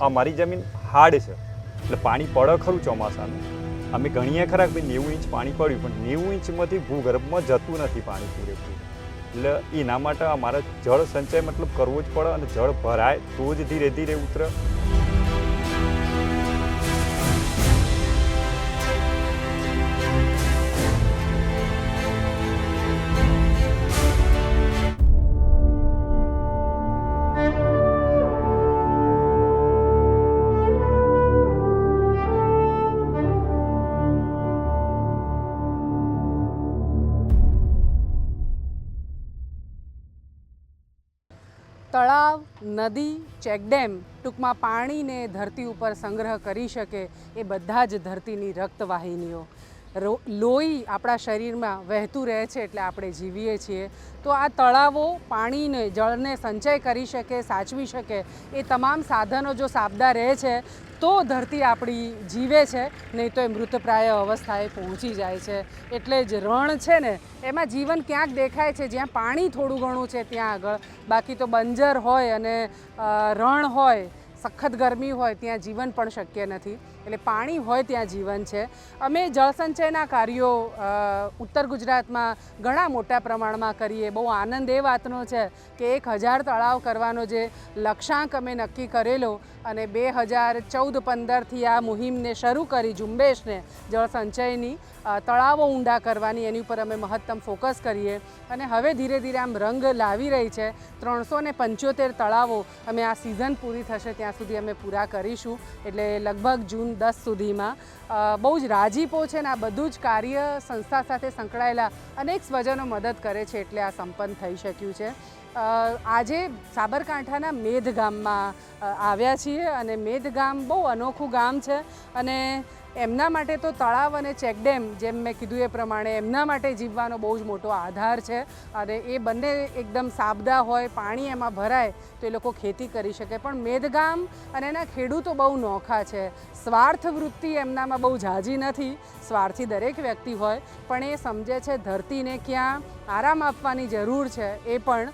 અમારી જમીન હાર્ડ છે. એટલે પાણી પડે ખરું ચોમાસાનું. અમે ગણીએ ખરા કે નેવું ઇંચ પાણી પડ્યું, પણ નેવું ઇંચમાંથી ભૂગર્ભમાં જતું નથી પાણી પૂરેપૂરું. એટલે એના માટે અમારે જળ સંચય મતલબ કરવો જ પડે અને જળ ભરાય તો જ ધીરે ધીરે ઉતરે. નદી, ચેકડેમ ટૂંકમાં પાણીને ધરતી ઉપર સંગ્રહ કરી શકે એ બધા જ ધરતીની રક્તવાહિનીઓ. લોહી આપણા શરીરમાં વહેતું રહે છે એટલે આપણે જીવીએ છીએ. તો આ તળાવો પાણીને, જળને સંચય કરી શકે, સાચવી શકે એ તમામ સાધનો જો સાબદા રહે છે તો ધરતી આપણી જીવે છે, નહીં તો એ મૃતપ્રાય અવસ્થાએ પહોંચી જાય છે. એટલે જ રણ છે ને, એમાં જીવન ક્યાંક દેખાય છે, જ્યાં પાણી થોડું ઘણું છે ત્યાં આગળ. બાકી તો બંજર હોય અને રણ હોય, સખત ગરમી હોય, ત્યાં જીવન પણ શક્ય નથી. એટલે પાણી હોય ત્યાં જીવન છે. અમે જળસંચયના કાર્યો ઉત્તર ગુજરાતમાં ઘણા મોટા પ્રમાણમાં કરીએ. બહુ આનંદ એ વાતનો છે કે એક હજાર તળાવ કરવાનો જે લક્ષ્યાંક અમે નક્કી કરેલો અને બે હજાર ચૌદ પંદરથી આ મુહિમને શરૂ કરી ઝુંબેશને જળસંચયની તળાવો ઊંડા કરવાની એની ઉપર અમે મહત્તમ ફોકસ કરીએ. અને હવે ધીરે ધીરે આમ રંગ લાવી રહી છે. ત્રણસો ને પંચોતેર તળાવો અમે આ સિઝન પૂરી થશે ત્યાં સુધી અમે પૂરા કરીશું. એટલે લગભગ જૂન દસ સુધીમાં બહુ જ રાજીપો છે ને આ બધું જ કાર્ય સંસ્થા સાથે સંકળાયેલા અનેક સ્વજનો મદદ કરે છે એટલે આ સંપન્ન થઈ શક્યું છે. આજે સાબરકાંઠાના મેધ ગામમાં આવ્યા છીએ અને મેધ ગામ બહુ અનોખું ગામ છે અને એમના માટે તો તળાવ અને ચેકડેમ જેમ મેં કીધું એ પ્રમાણે એમના માટે જીવવાનો બહુ જ મોટો આધાર છે અને એ બંને એકદમ સાબદા હોય, પાણી એમાં ભરાય તો એ લોકો ખેતી કરી શકે. પણ મેદગામ અને એના ખેડૂતો બહુ નોખા છે. સ્વાર્થ વૃત્તિ એમનામાં બહુ ઝાઝી નથી. સ્વાર્થી દરેક વ્યક્તિ હોય, પણ એ સમજે છે ધરતીને ક્યાં આરામ આપવાની જરૂર છે. એ પણ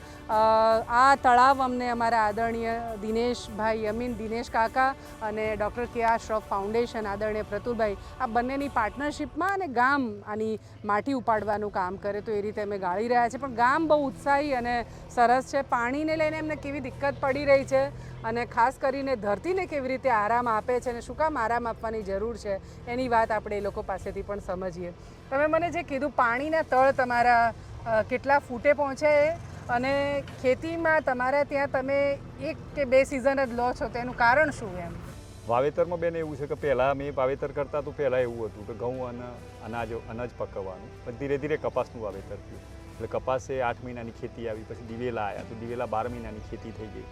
આ તળાવ અમને અમારા આદરણીય દિનેશભાઈ અમીન, દિનેશ કાકા અને ડૉક્ટર કે આર શ્રોફ ફાઉન્ડેશન આદરણીય પ્રતુલભાઈ, આ બંનેની પાર્ટનરશિપમાં અને ગામ આની માટી ઉપાડવાનું કામ કરે તો એ રીતે અમે ગાળી રહ્યા છે. પણ ગામ બહુ ઉત્સાહી અને સરસ છે. પાણીને લઈને એમને કેવી દિક્કત પડી રહી છે. અને ખાસ કરીને ધરતીને કેવી રીતે આરામ આપે છે અને શું કામ આરામ આપવાની જરૂર છે, એની વાત આપણે એ લોકો પાસેથી પણ સમજીએ. તમે મને જે કીધું પાણીના તળ તમારા કેટલા ફૂટે પહોંચે અને ખેતીમાં તમારા ત્યાં તમે એક કે બે સિઝન જ લો છો તેનું કારણ શું એમ? વાવેતરમાં બેન એવું છે કે પહેલાં અમે વાવેતર કરતા તો પહેલાં એવું હતું કે ઘઉં અને અનાજ અનાજ પકવવાનું. પણ ધીરે ધીરે કપાસનું વાવેતર થયું. એટલે કપાસે આઠ મહિનાની ખેતી આવી, પછી દિવેલા આવ્યા તો દિવેલા બાર મહિનાની ખેતી થઈ ગઈ.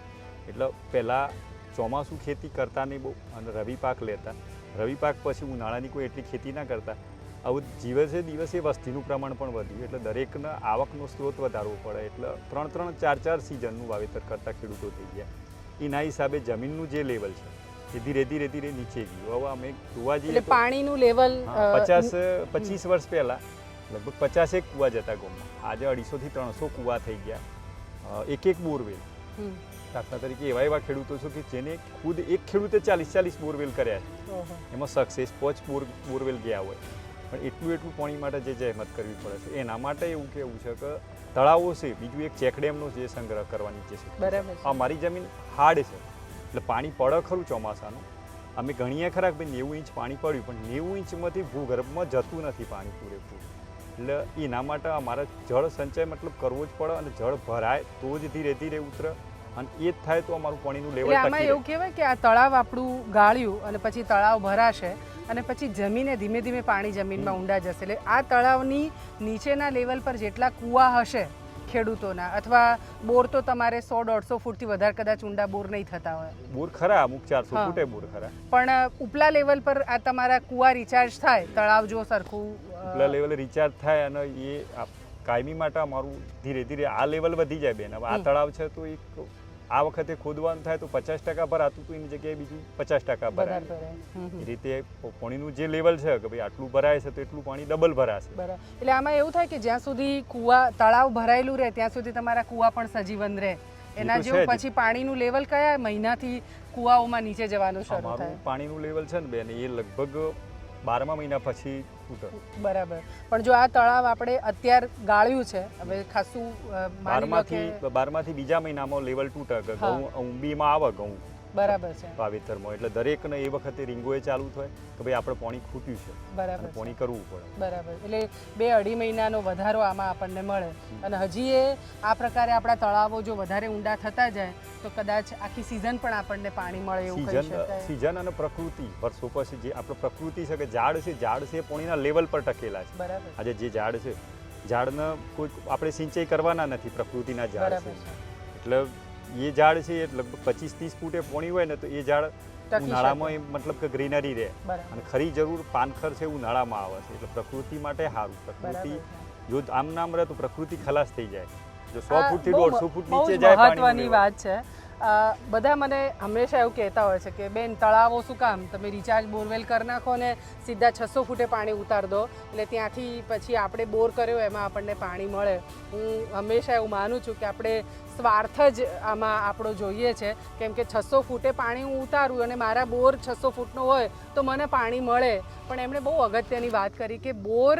એટલે પહેલાં ચોમાસું ખેતી કરતા નહીં બહુ અને રવિ પાક લેતા. રવિ પાક પછી ઉનાળાની કોઈ એટલી ખેતી ના કરતા. આવું દિવસે દિવસે વસ્તીનું પ્રમાણ પણ વધ્યું એટલે દરેકને આવકનો સ્ત્રોત વધારવો પડે. એટલે ત્રણ ત્રણ ચાર ચાર સિઝનનું વાવેતર કરતા ખેડૂતો થઈ ગયા. એના હિસાબે જમીનનું જે લેવલ છે એ ધીરે ધીરે ધીરે નીચે ગયું. હવે અમે જોવા જઈએ પાણીનું લેવલ પચાસ પચીસ વર્ષ પહેલાં લગભગ પચાસેક કૂવા જતા ગામમાં. આજે અઢીસોથી ત્રણસો કૂવા થઈ ગયા. એક એક બોરવેલ. દાખલા તરીકે એવા એવા ખેડૂતો છે કે જેને ખુદ એક ખેડૂતે ચાલીસ ચાલીસ બોરવેલ કર્યા છે. એમાં સક્સેસ પોચ બોર બોરવેલ ગયા હોય. પણ એટલું એટલું પાણી માટે જે જહેમત કરવી પડે છે. એના માટે એવું કેવું છે કે તળાવો છે બીજું એક ચેકડેમનો જે સંગ્રહ કરવાની જે છે. બરાબર છે. અમારી જમીન હાર્ડ છે. એટલે પાણી પડે ખરું ચોમાસાનું. અમે ગણીએ ખરા ભાઈ નેવું ઇંચ પાણી પડ્યું પણ નેવું ઇંચમાંથી ભૂગર્ભમાં જતું નથી પાણી પૂરેપૂરું. એટલે એના માટે અમારે જળ સંચય મતલબ કરવો જ પડે અને જળ ભરાય તો જ ધીરે ધીરે ઉતરે. અને એ જ થાય તો અમારું પાણીનું લેવલ આમાં એવું કહેવાય કે આ તળાવ આપણું ગાળ્યું અને પછી તળાવ ભરાશે અને પછી જમીને ધીમે ધીમે પાણી જમીનમાં ઊંડા જશે. એટલે આ તળાવની નીચેના લેવલ પર જેટલા કૂવા હશે ખેડૂતોના અથવા બોર તો તમારે સો દોઢસો ફૂટથી વધારે કદાચ ઊંડા બોર નહીં થતા હોય. બોર ખરા અમુક ચારસો ફૂટે બોર ખરા. પણ ઉપલા લેવલ પર આ તમારા કૂવા રિચાર્જ થાય તળાવ જો સરખું ઉપલા લેવલે રિચાર્જ થાય અને એ કાયમી માટે અમારું ધીરે ધીરે આ લેવલ વધી જાય બેન. હવે આ તળાવ છે તો એક આ વખતે ખોદવાનું થાય તો પચાસ ટકા ભરાતું તો એની જગ્યાએ બીજું પચાસ ટકા ભરાય. એ રીતે પાણીનું જે લેવલ છે કે ભાઈ આટલું ભરાય છે તો એટલું પાણી ડબલ ભરાશે. એટલે આમાં એવું થાય કે જ્યાં સુધી કુવા તળાવ ભરાયેલું રહે ત્યાં સુધી તમારા કુવા પણ સજીવન રહે. એના જેવું પછી પાણીનું લેવલ કયા? મહિનાથી કૂવાઓમાં નીચે જવાનું શરૂ થાય. પાણીનું લેવલ છે ને બેન એ લગભગ બારમા મહિના પછી તૂટે બરાબર. પણ જો આ તળાવ આપણે અત્યાર ગાળ્યું છે હવે ખાસું બારમાથી બારમાથી બીજા મહિનામાં લેવલ તૂટે. ઘઉં ઊંબીમાં આવે ઘઉં બરાબર છે. વાવેતરમાં એટલે દરેકને એ વખતે રીંગોએ ચાલુ થાય કે ભાઈ આપણે પાણી ખૂટ્યું છે. બરાબર પાણી કરવું પડે. બરાબર. એટલે બે અઢી મહિનાનો વધારો આમાં આપણને મળે. અને હજી એ આ પ્રકારે આપણા તળાવો જો વધારે ઊંડા થતા જાય તો કદાચ આખી સિઝન પણ આપણને પાણી મળે એવું કહી સિઝન શકાય. સિઝન અને પ્રકૃતિ. વર્ષો પછી જે આપણે પ્રકૃતિ છે કે ઝાડ છે ઝાડ છે એ પાણીના લેવલ પર ટકેલા છે. બરાબર. આજે જે ઝાડ છે ઝાડને કોઈ આપણે સિંચાઈ કરવાના નથી પ્રકૃતિના ઝાડ છે. એટલે એ ઝાડ છે એ લગભગ પચીસ ત્રીસ ફૂટે પોણી હોય ને તો એ ઝાડ ઉનાળામાં મતલબ કે ગ્રીનરી રહે. અને ખરી જરૂર પાનખર છે ઉનાળામાં આવે છે. એટલે પ્રકૃતિ માટે સારું. પ્રકૃતિ જો આમ નામ રહે તો પ્રકૃતિ ખલાસ થઈ જાય. જો સો ફૂટથી દોઢસો ફૂટ નીચે જાય મહત્વની વાત છે. બધા મને હંમેશા એવું કહેતા હોય છે કે બેન તળાવો શું કામ? તમે રિચાર્જ બોરવેલ કરી નાખો ને સીધા છસો ફૂટે પાણી ઉતાર દો. એટલે ત્યાંથી પછી આપણે બોર કર્યો એમાં આપણને પાણી મળે. હું હંમેશા એવું માનું છું કે આપણે સ્વાર્થ જ આમાં આપણો જોઈએ છે. કેમ કે છસો ફૂટે પાણી હું ઉતારું અને મારા બોર છસો ફૂટનો હોય તો મને પાણી મળે. પણ એમણે બહુ અગત્યની વાત કરી કે બોર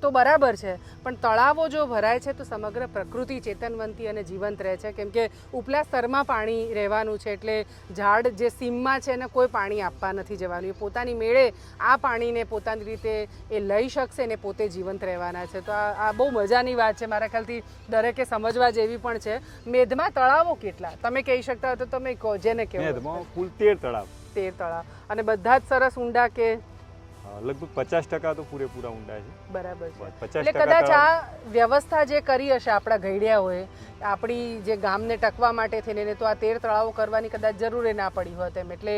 તો બરાબર છે, પણ તળાવો જો ભરાય છે તો સમગ્ર પ્રકૃતિ ચેતનવંતી અને જીવંત રહે છે. કેમ કે ઉપલા સ્તરમાં પાણી રહેવાનું છે એટલે ઝાડ જે સીમમાં છે એને કોઈ પાણી આપવા નથી જવાનું. એ પોતાની મેળે આ પાણીને પોતાની રીતે એ લઈ શકશે ને પોતે જીવંત રહેવાના છે. તો આ બહુ મજાની વાત છે મારા ખ્યાલથી. દરેકે સમજવા જેવી પણ છે. મેધમાં તળાવો કેટલા? તમે કહી શકતા તો તમે કહો જેને કહો મેધમાં કુલ તેર તળાવ. તેર તળાવ. અને બધા જ સરસ ઊંડા કે? લગભગ પચાસ ટકા તો પૂરેપૂરા ઊંડા છે. બરાબર છે. એટલે કદાચ આ વ્યવસ્થા જે કરી હશે આપણા ઘડિયાઓએ આપણી જે ગામને ટકવા માટે થઈને તો આ તેર તળાવો કરવાની કદાચ જરૂર ના પડી હોત એમ. એટલે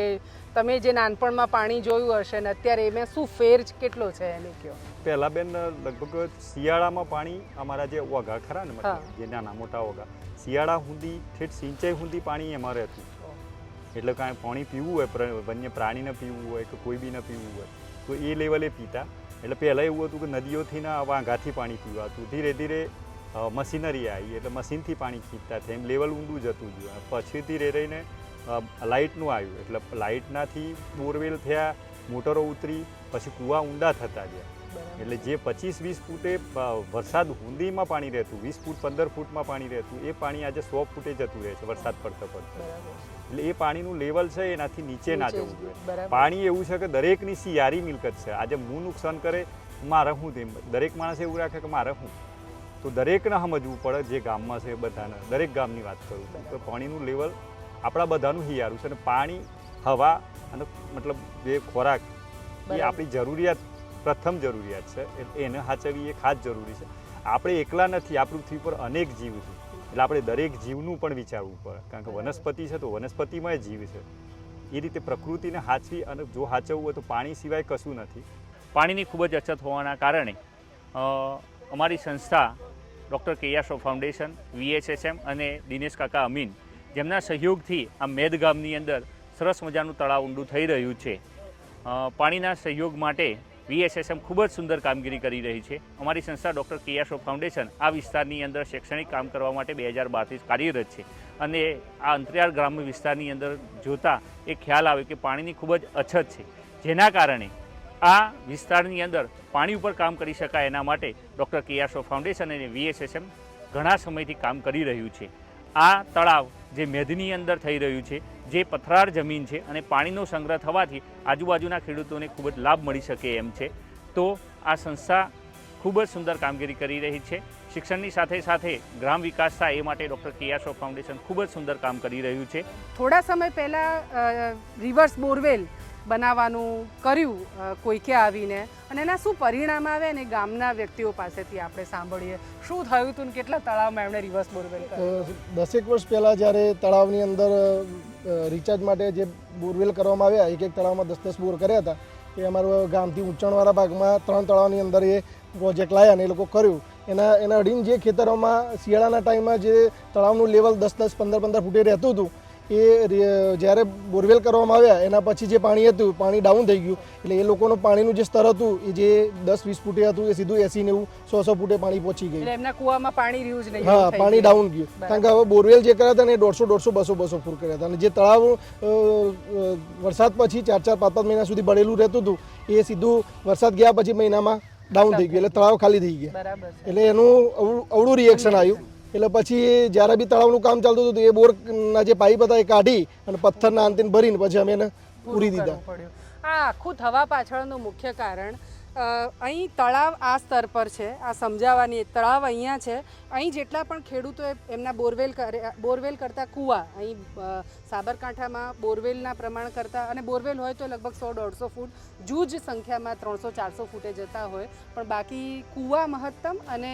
તમે જે નાનપણમાં પાણી જોયું હશે ને અત્યારે એમાં શું ફેર કેટલો છે એને કયો? પહેલા બેન લગભગ શિયાળામાં પાણી અમારા જે ઓગા ખરા ને મતલબ જે નાના મોટા ઓગા શિયાળા સુધી ઠેઠ સિંચાઈ સુધી પાણી એમાં રહેતું. એટલે કાંઈ પાણી પીવું હોય વન્ય પ્રાણીને પીવું હોય કે કોઈ બીને પીવું હોય તો એ લેવલે પીતા. એટલે પહેલાં એવું હતું કે નદીઓથી ના વાંઘાથી પાણી પીવાતું. ધીરે ધીરે મશીનરી આવી એટલે મશીનથી પાણી ખીંચતા થયા. એમ લેવલ ઊંડું જતું ગયું. પછી ધીરે રહીને લાઇટનું આવ્યું. એટલે લાઇટનાથી બોરવેલ થયા મોટરો ઉતરી પછી કૂવા ઊંડા થતા ગયા. એટલે જે પચીસ વીસ ફૂટે વરસાદ હુંદીમાં પાણી રહેતું વીસ ફૂટ પંદર ફૂટમાં પાણી રહેતું એ પાણી આજે સો ફૂટે જતું રહે છે વરસાદ પડતો પડતો. એટલે એ પાણીનું લેવલ છે એનાથી નીચે ના જવું જોઈએ. પાણી એવું છે કે દરેકની સિયારી મિલકત છે. આજે હું નુકસાન કરે મારે હું તેમ દરેક માણસ એવું રાખે કે મારે હું. તો દરેકને સમજવું પડે જે ગામમાં છે એ બધાને. દરેક ગામની વાત કરું તો પાણીનું લેવલ આપણા બધાનું હિયારું છે અને પાણી હવા અને મતલબ જે ખોરાક એ આપણી જરૂરિયાત પ્રથમ જરૂરિયાત છે. એટલે એને સાચવવી એ ખાસ જરૂરી છે. આપણે એકલા નથી આ પૃથ્વી પર અનેક જીવ છે. એટલે આપણે દરેક જીવનું પણ વિચારવું પડે. કારણ કે વનસ્પતિ છે તો વનસ્પતિમાં જીવ છે. એ રીતે પ્રકૃતિને સાચવી અને જો સાચવવું હોય તો પાણી સિવાય કશું નથી. પાણીની ખૂબ જ અછત હોવાના કારણે અમારી સંસ્થા ડૉક્ટર કેયાશો ફાઉન્ડેશન વીએચએસએમ અને દિનેશ કાકા અમીન જેમના સહયોગથી આ મેદ ગામની અંદર સરસ મજાનું તળાવ ઊંડું થઈ રહ્યું છે. પાણીના સહયોગ માટે વીએસએસએમ ખૂબ જ સુંદર કામગીરી કરી રહી છે. અમારી સંસ્થા ડૉક્ટર કેયાશો ફાઉન્ડેશન આ વિસ્તારની અંદર શૈક્ષણિક કામ કરવા માટે બે હજાર બારથી કાર્યરત છે. અને આ અંતરિયાળ ગ્રામ્ય વિસ્તારની અંદર જોતા એ ખ્યાલ આવે કે પાણીની ખૂબ જ અછત છે. જેના કારણે આ વિસ્તારની અંદર પાણી ઉપર કામ કરી શકાય એના માટે ડૉક્ટર કેયાશો ફાઉન્ડેશન અને વીએસએસએમ ઘણા સમયથી કામ કરી રહ્યું છે. આ તળાવ જે મેદની અંદર થઈ રહ્યું છે, જે પથરાળ જમીન છે અને પાણીનો સંગ્રહ થવાથી આજુબાજુના ખેડૂતોને ખૂબ જ લાભ મળી શકે એમ છે. તો આ સંસ્થા ખૂબ જ સુંદર કામગીરી કરી રહી છે. શિક્ષણની સાથે સાથે ગ્રામ વિકાસ થાય એ માટે ડૉક્ટર કેયાશો ફાઉન્ડેશન ખૂબ જ સુંદર કામ કરી રહ્યું છે. થોડા સમય પહેલાં રિવર્સ બોરવેલ બનાવવાનું કર્યું કોઈકે આવીને. અને એના શું પરિણામ આવે ને ગામના વ્યક્તિઓ પાસેથી આપણે સાંભળીએ. શું થયું હતું ને કેટલા તળાવમાં એમણે રિવર્સ બોરવેલ દસેક વર્ષ પહેલાં જ્યારે તળાવની અંદર રિચાર્જ માટે જે બોરવેલ કરવામાં આવ્યા એક એક તળાવમાં દસ દસ બોર કર્યા હતા, એ અમારું ગામથી ઊંચાણવાળા ભાગમાં ત્રણ તળાવની અંદર એ પ્રોજેક્ટ લાવ્યા અને એ લોકો કર્યું. એના એના અડીને જે ખેતરોમાં શિયાળાના ટાઈમમાં જે તળાવનું લેવલ દસ દસ પંદર પંદર ફૂટે રહેતું હતું એ જ્યારે બોરવેલ કરવામાં આવ્યા એના પછી જે પાણી હતું પાણી ડાઉન થઈ ગયું. એટલે એ લોકોનું પાણીનું જે સ્તર હતું એ જે દસ વીસ ફૂટે હતું એ સીધું એસી નેવું સો સો ફૂટે પાણી પહોંચી ગયું. એમના કુવામાં પાણી રહ્યું જ નહીં હા પાણી ડાઉન ગયું. કારણ કે હવે બોરવેલ જે કર્યા હતા ને એ દોઢસો દોઢસો બસો બસો ફૂટ કર્યા હતા. અને જે તળાવ વરસાદ પછી ચાર ચાર પાંચ પાંચ મહિના સુધી ભરેલું રહેતું હતું એ સીધું વરસાદ ગયા પછી મહિનામાં ડાઉન થઈ ગયું. એટલે તળાવ ખાલી થઈ ગયા. એટલે એનું અવળું રિએક્શન આવ્યું. એટલે પછી જ્યારે બી તળાવનું કામ ચાલતું હતું એ બોરના જે પાઇપ હતા એ કાઢી અને પથ્થરના અંતિમ ભરીને પછી અમે એને પૂરી દીધા. આ આખું થવા પાછળનું મુખ્ય કારણ અહીં તળાવ આ સ્તર પર છે આ સમજાવવાની તળાવ અહીંયા છે. અહીં જેટલા પણ ખેડૂતોએ એમના બોરવેલ કરે બોરવેલ કરતા કૂવા અહીં સાબરકાંઠામાં બોરવેલના પ્રમાણ કરતાં અને બોરવેલ હોય તો લગભગ સો દોઢસો ફૂટ, જૂજ સંખ્યામાં ત્રણસો ચારસો ફૂટે જતા હોય, પણ બાકી કૂવા મહત્તમ અને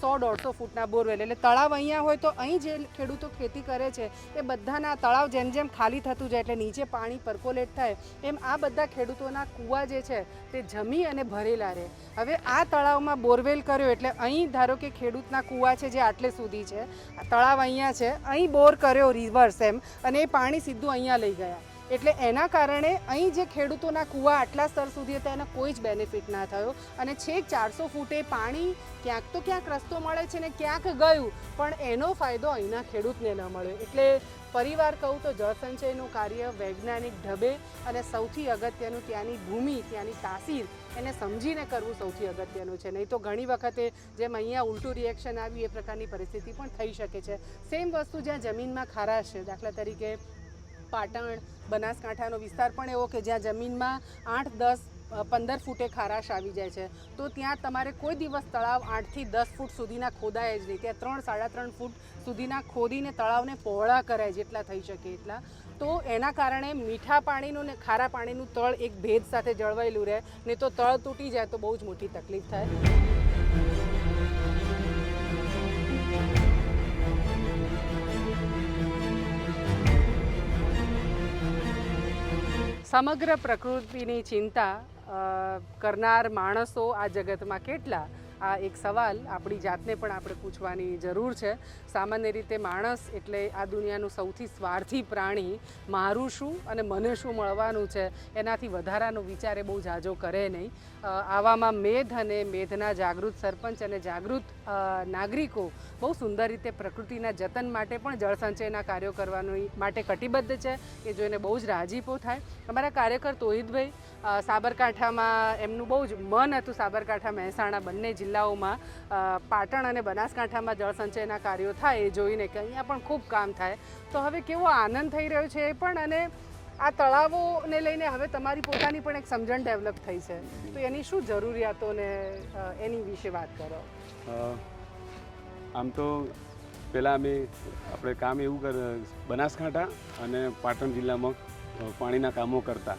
સો દોઢસો ફૂટના બોરવેલ. એટલે તળાવ અહીંયા હોય તો અહીં જે ખેડૂતો ખેતી કરે છે, એ બધાના તળાવ જેમ જેમ ખાલી થતું જાય, એટલે નીચે પાણી પરકોલેટ થાય, એમ આ બધા ખેડૂતોના કૂવા જે છે, તે જમી અને ભરેલા રહે. હવે આ તળાવમાં બોરવેલ કર્યો એટલે અહીં ધારો કે ખેડૂતના કૂવા છે જે આટલે સુધી છે તળાવ અહીંયા છે, અહીં બોર કર્યો રિવર્સ એમ, અને પાણી સીધું અહીંયા લઈ ગયા. એટલે એના કારણે અહીં જે ખેડૂતોના કૂવા આટલા સ્તર સુધી હતા, એને કોઈ જ બેનિફિટ ના થયો. અને છેક ચારસો ફૂટે પાણી ક્યાંક તો ક્યાંક રસ્તો મળે છે ને ક્યાંક ગયું, પણ એનો ફાયદો અહીંના ખેડૂતને ન મળ્યો. એટલે પરિવાર કહું તો જળસંચયનું કાર્ય વૈજ્ઞાનિક ઢબે અને સૌથી અગત્યનું ત્યાંની ભૂમિ, ત્યાંની તાસીર એને સમજીને કરવું સૌથી અગત્યનું છે. નહીં તો ઘણી વખતે જેમ અહીંયા ઉલટું રિએક્શન આવ્યું, એ પ્રકારની પરિસ્થિતિ પણ થઈ શકે છે. સેમ વસ્તુ જ્યાં જમીનમાં ખારાશ છે દાખલા તરીકે પાટણ બનાસકાંઠાનો વિસ્તાર પણ એવો કે જ્યાં જમીનમાં આઠ દસ પંદર ફૂટે ખારાશ આવી જાય છે. તો ત્યાં તમારે કોઈ દિવસ તળાવ આઠથી દસ ફૂટ સુધીના ખોદાય જ નહીં. ત્યાં ત્રણ, સાડા ત્રણ ફૂટ સુધીના ખોદીને તળાવને પહોળા કરાય જેટલા થઈ શકે એટલા. તો એના કારણે મીઠા પાણીનું ને ખારા પાણીનું તળ એક ભેદ સાથે જળવાયેલું રહે. નહીં તો તળ તૂટી જાય તો બહુ જ મોટી તકલીફ થાય. સમગ્ર પ્રકૃતિની ચિંતા કરનાર માણસો આ જગતમાં કેટલા? આ એક સવાલ આપણી જાતને પણ આપણે પૂછવાની જરૂર છે. સામાન્ય રીતે માણસ એટલે આ દુનિયાનું સૌથી સ્વાર્થી પ્રાણી મારું શું અને મને શું મળવાનું છે? એનાથી વધારાનો વિચાર એ બહુ જાજો કરે નહીં. આવામાં મેધ અને મેધના જાગૃત સરપંચ અને જાગૃત નાગરિકો બહુ સુંદર રીતે પ્રકૃતિના જતન માટે પણ જળસંચયના કાર્યો કરવાની માટે કટિબદ્ધ છે. એ જોઈને બહુ જ રાજીપો થાય. અમારા કાર્યકર તોહિદભાઈ અ, સાબરકાંઠામાં એમનું બહુ જ મન હતું સાબરકાંઠા મહેસાણા બંને જિલ્લાઓમાં. પાટણ અને બનાસકાંઠામાં જળસંચયના કાર્યો થાય એ જોઈને કે અહીંયા પણ ખૂબ કામ થાય. તો હવે કેવો આનંદ થઈ રહ્યો છે એ પણ અને આ તળાવોને લઈને હવે તમારી પોતાની પણ એક સમજણ ડેવલપ થઈ છે. તો એની શું જરૂરિયાતોને એની વિશે વાત કરો. આમ તો પહેલાં અમે આપણે કામ એવું કર, બનાસકાંઠા અને પાટણ જિલ્લામાં પાણીના કામો કરતા.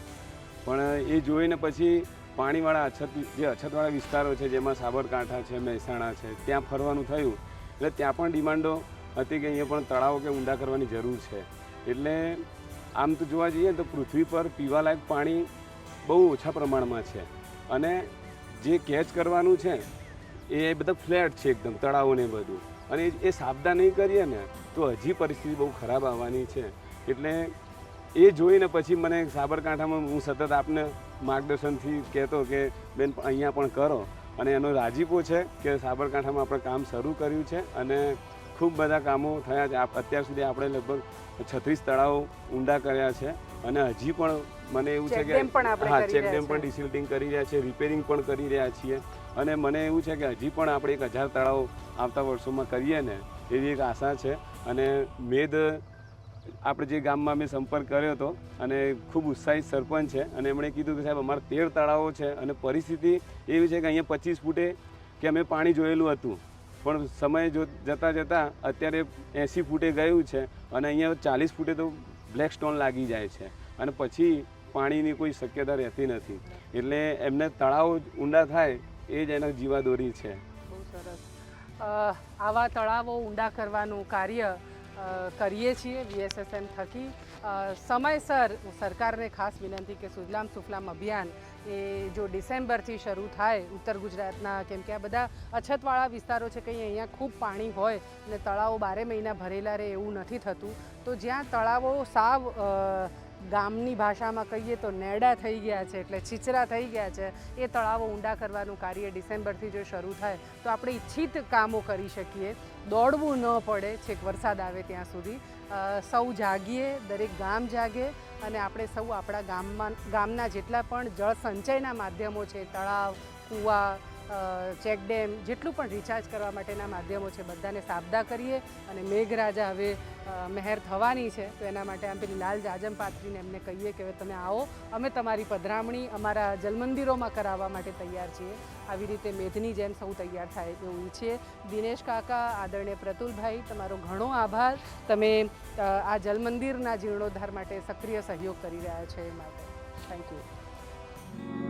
પણ એ જોઈને પછી પાણીવાળા અછત, જે અછતવાળા વિસ્તારો છે, જેમાં સાબરકાંઠા છે, મહેસાણા છે, ત્યાં ફરવાનું થયું. એટલે ત્યાં પણ ડિમાન્ડો હતી કે અહીંયા પણ તળાવો કે ઊંડા કરવાની જરૂર છે. એટલે આમ તો જોવા જઈએ તો પૃથ્વી પર પીવાલાયક પાણી બહુ ઓછા પ્રમાણમાં છે. અને જે કેચ કરવાનું છે, એ બધા ફ્લેટ છે એકદમ, તળાવો ને બધું. અને એ સાબદા નહીં કરીએ ને, તો હજી પરિસ્થિતિ બહુ ખરાબ આવવાની છે. એટલે એ જોઈને પછી મને સાબરકાંઠામાં હું સતત આપને માર્ગદર્શનથી કહેતો કે બેન અહીંયા પણ કરો. અને એનો રાજીપો છે કે સાબરકાંઠામાં આપણે કામ શરૂ કર્યું છે અને ખૂબ બધા કામો થયા છે. અત્યાર સુધી આપણે લગભગ છત્રીસ તળાવો ઊંડા કર્યા છે અને હજી પણ મને એવું છે કે હા કરી રહ્યા ડેમ પણ ડિસિલ્ટિંગ કરી રહ્યા છે રિપેરિંગ પણ કરી રહ્યા છીએ. અને મને એવું છે કે હજી પણ આપણે એક હજાર તળાવ આવતા વર્ષોમાં કરીએ ને એવી એક આશા છે. અને મેદ આપણે જે ગામમાં મેં સંપર્ક કર્યો હતો અને ખૂબ ઉત્સાહિત સરપંચ છે અને એમણે કીધું કે સાહેબ, અમારા તેર તળાવો છે અને પરિસ્થિતિ એવી છે કે અહીંયા પચીસ ફૂટે કે અમે પાણી જોયેલું હતું. પણ સમય જો જતાં જતાં અત્યારે એંસી ફૂટે ગયું છે અને અહીંયા ચાલીસ ફૂટે તો બ્લેક સ્ટોન લાગી જાય છે અને પછી પાણીની કોઈ શક્યતા રહેતી નથી. એટલે એમને તળાવ ઊંડા થાય એ જ એના જીવાદોરી છે. બહુ સરસ. આવા તળાવો ઊંડા કરવાનું કાર્ય કરીએ છીએ વીએસએસએમ થકી. સમયસર સરકારને ખાસ વિનંતી કે સુજલામ સુફલામ અભિયાન એ જો ડિસેમ્બરથી શરૂ થાય ઉત્તર ગુજરાતના, કેમ કે આ બધા અછતવાળા વિસ્તારો છે, કંઈ અહીંયા ખૂબ પાણી હોય અને તળાવો બારે મહિના ભરેલા રહે એવું નથી થતું. તો જ્યાં તળાવો સાવ ગામની ભાષામાં કહીએ તો નેડા થઈ ગયા છે, એટલે છીછરા થઈ ગયા છે, એ તળાવો ઊંડા કરવાનું કાર્ય ડિસેમ્બરથી જો શરૂ થાય, તો આપણે ઈચ્છિત કામો કરી શકીએ. દોડવું ન પડે, છેક વરસાદ આવે ત્યાં સુધી. સૌ જાગીએ, દરેક ગામ જાગે અને આપણે સૌ આપણા ગામમાં, ગામના જેટલા પણ જળ સંચયના માધ્યમો છે, તળાવ, કૂવા અ, ચેકડેમ જેટલું પણ રિચાર્જ કરવા માટેના માધ્યમો છે બધાને સાબદા કરીએ અને મેઘરાજા હવે મહેર થવાની છે તો એના માટે આમ પેલી લાલ જાજમ પાથરીને એમને કહીએ કે હવે તમે આવો અમે તમારી પધરામણી અમારા જલમંદિરોમાં કરાવવા માટે તૈયાર છીએ. આવી રીતે મેઘની જેમ સૌ તૈયાર થાય એવું ઈચ્છીએ દિનેશ કાકા આદરણીય પ્રતુલભાઈ તમારો ઘણો આભાર. તમે આ જલમંદિરના જીર્ણોદ્ધાર માટે સક્રિય સહયોગ કરી રહ્યા છો એ માટે. Thank you